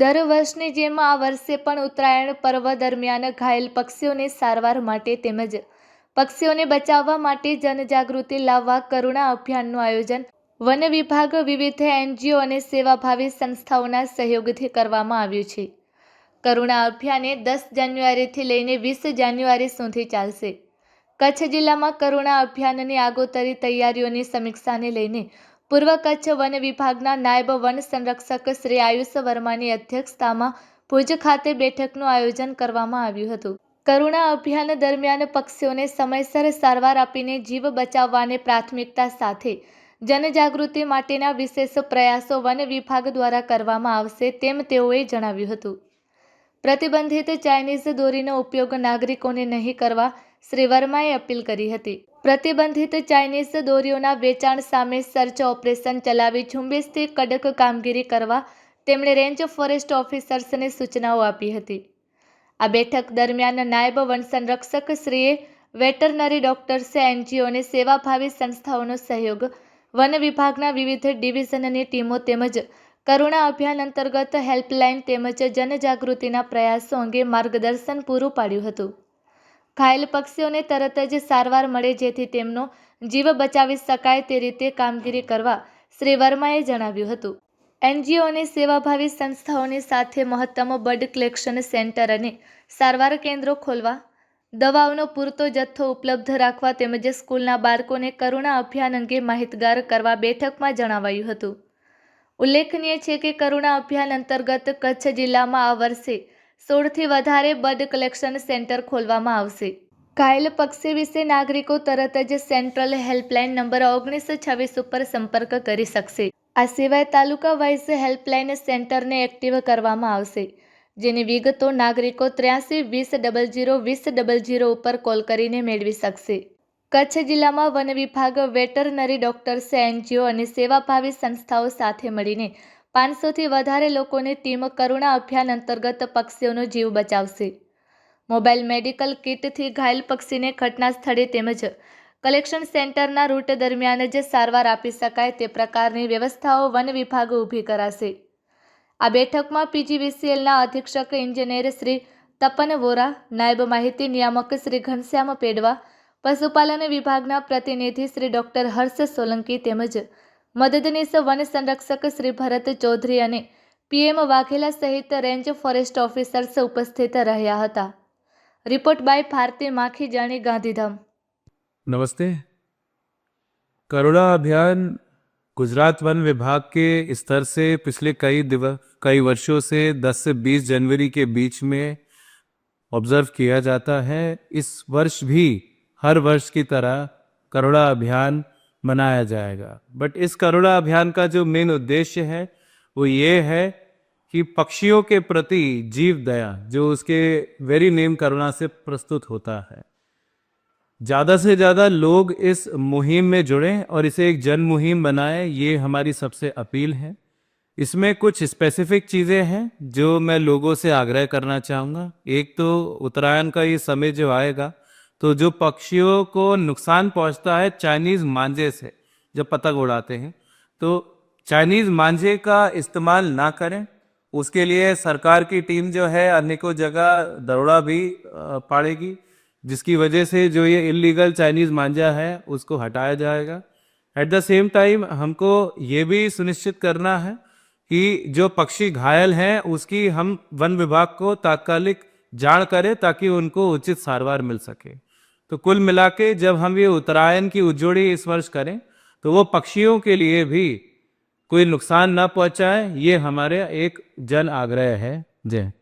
દર વર્ષની જેમ આ વર્ષે પણ ઉત્તરાયણ પર્વ દરમિયાન ઘાયલ પક્ષીઓને સારવાર માટે તેમજ પક્ષીઓને બચાવવા માટે જનજાગૃતિ લાવવા કરુણા અભિયાનનું આયોજન વન વિભાગ વિવિધ એનજીઓ અને સેવાભાવી સંસ્થાઓના સહયોગથી કરવામાં આવ્યું છે. કરુણા અભિયાન દસ જાન્યુઆરીથી લઈને વીસ જાન્યુઆરી સુધી ચાલશે. કચ્છ જિલ્લામાં કરુણા અભિયાનની આગોતરી તૈયારીઓની સમીક્ષાને લઈને પૂર્વ કચ્છ વન વિભાગના નાયબ વન સંરક્ષક શ્રી આયુષ વર્માની અધ્યક્ષતામાં ભુજ ખાતે બેઠકનું આયોજન કરવામાં આવ્યું હતું. કરુણા અભિયાન દરમિયાન પક્ષીઓને સમયસર સારવાર આપીને જીવ બચાવવાને પ્રાથમિકતા સાથે જનજાગૃતિ માટેના વિશેષ પ્રયાસો વન વિભાગ દ્વારા કરવામાં આવશે તેમ તેઓએ જણાવ્યું હતું. પ્રતિબંધિત ચાઇનીઝ દોરીનો ઉપયોગ નાગરિકોને નહીં કરવા શ્રી વર્માએ અપીલ કરી હતી. પ્રતિબંધિત ચાઇનીઝ દોરીઓના વેચાણ સામે સર્ચ ઓપરેશન ચલાવી ઝુંબેશથી કડક કામગીરી કરવા તેમણે રેન્જ ફોરેસ્ટ ઓફિસર્સને સૂચનાઓ આપી હતી. આ બેઠક દરમિયાન નાયબ વનસંરક્ષક શ્રીએ વેટરનરી ડોક્ટર્સે એનજીઓને સેવાભાવી સંસ્થાઓનો સહયોગ, વન વિભાગના વિવિધ ડિવિઝનની ટીમો તેમજ કરુણા અભિયાન અંતર્ગત હેલ્પલાઇન તેમજ જનજાગૃતિના પ્રયાસો અંગે માર્ગદર્શન પૂરું પાડ્યું હતું. ઘાયલ પક્ષીઓને તરત જ સારવાર મળે જેથી તેમનો જીવ બચાવી શકાય તે રીતે કામગીરી કરવા શ્રી વર્માએ જણાવ્યું હતું. એનજીઓ અને સેવાભાવી સંસ્થાઓની સાથે મહત્તમ બર્ડ કલેક્શન સેન્ટર અને સારવાર કેન્દ્રો ખોલવા, દવાઓનો પૂરતો જથ્થો ઉપલબ્ધ રાખવા તેમજ સ્કૂલના બાળકોને કરુણા અભિયાન અંગે માહિતગાર કરવા બેઠકમાં જણાવાયું હતું. ઉલ્લેખનીય છે કે કરુણા અભિયાન અંતર્ગત કચ્છ જિલ્લામાં આ વર્ષે સોળથી વધારે બર્ડ કલેક્શન સેન્ટર ખોલવામાં આવશે. ઘાયલ પક્ષી વિશે નાગરિકો તરત જ સેન્ટ્રલ હેલ્પલાઇન નંબર ઓગણીસ છવ્વીસ ઉપર સંપર્ક કરી શકશે. આ સિવાય તાલુકા વાઇઝ હેલ્પલાઇન સેન્ટરને એક્ટિવ કરવામાં આવશે, જેની વિગતો નાગરિકો ત્ર્યાસી વીસ ડબલ જીરો વીસ ડબલ જીરો ઉપર કોલ કરીને મેળવી શકશે. કચ્છ જિલ્લામાં વન વિભાગ વેટરનરી ડોક્ટર્સ, એનજીઓ અને સેવાભાવી સંસ્થાઓ સાથે મળીને પાંચસોથી વધારે લોકોની ટીમ કરુણા અભિયાન અંતર્ગત પક્ષીઓનો જીવ બચાવશે. મોબાઈલ મેડિકલ કિટથી ઘાયલ પક્ષીને ઘટના સ્થળે તેમજ કલેક્શન સેન્ટરના રૂટ દરમિયાન જ સારવાર આપી શકાય તે પ્રકારની વ્યવસ્થાઓ વન વિભાગ ઊભી કરાશે. આ બેઠકમાં પીજીવીસીએલના અધિક્ષક ઇન્જિનિયર શ્રી તપન વોરા, નાયબ માહિતી નિયામક શ્રી ઘનશ્યામ પેડવા, પશુપાલન વિભાગના પ્રતિનિધિ શ્રી ડોક્ટર હર્ષ સોલંકી તેમજ મદદનીશ વન સંરક્ષક શ્રી ભરત ચૌધરી અને પીએમ વાઘેલા સહિત રેન્જ ફોરેસ્ટ ઓફિસર્સ ઉપસ્થિત રહ્યા હતા રિપોર્ટ બાય ભારતી માખીજાણી ગાંધીધામ नमस्ते करुणा अभियान गुजरात वन विभाग के स्तर से पिछले कई दिवस कई वर्षों से 10 से 20 जनवरी के बीच में ऑब्जर्व किया जाता है इस वर्ष भी हर वर्ष की तरह करुणा अभियान मनाया जाएगा। बट इस करुणा अभियान का जो मेन उद्देश्य है, वो ये है कि पक्षियों के प्रति जीव दया, जो उसके वेरी नेम करुणा से प्रस्तुत होता है। ज़्यादा से ज़्यादा लोग इस मुहिम में जुड़ें और इसे एक जन मुहिम बनाएँ, ये हमारी सबसे अपील है। इसमें कुछ स्पेसिफिक चीज़ें हैं, जो मैं लोगों से आग्रह करना चाहूँगा। एक तो उत्तरायण का ये समय जो आएगा तो जो पक्षियों को नुकसान पहुँचता है, चाइनीज़ मांझे से, जब पतंग उड़ाते हैं। तो चाइनीज़ मांझे का इस्तेमाल ना करें। उसके लिए सरकार की टीम जो है, अनेकों जगह दरोड़ा भी पाड़ेगी, जिसकी वजह से जो ये इलीगल चाइनीज़ मांझा है, उसको हटाया जाएगा। एट द सेम टाइम हमको ये भी सुनिश्चित करना है कि जो पक्षी घायल हैं, उसकी हम वन विभाग को तात्कालिक जान करें, ताकि उनको उचित सारवार मिल सके। तो कुल मिला के जब हम ये उत्तरायण की उज्जोड़ी इस वर्ष करें तो वो पक्षियों के लिए भी कोई नुकसान ना पहुँचाए, ये हमारे एक जन आग्रह है। जय।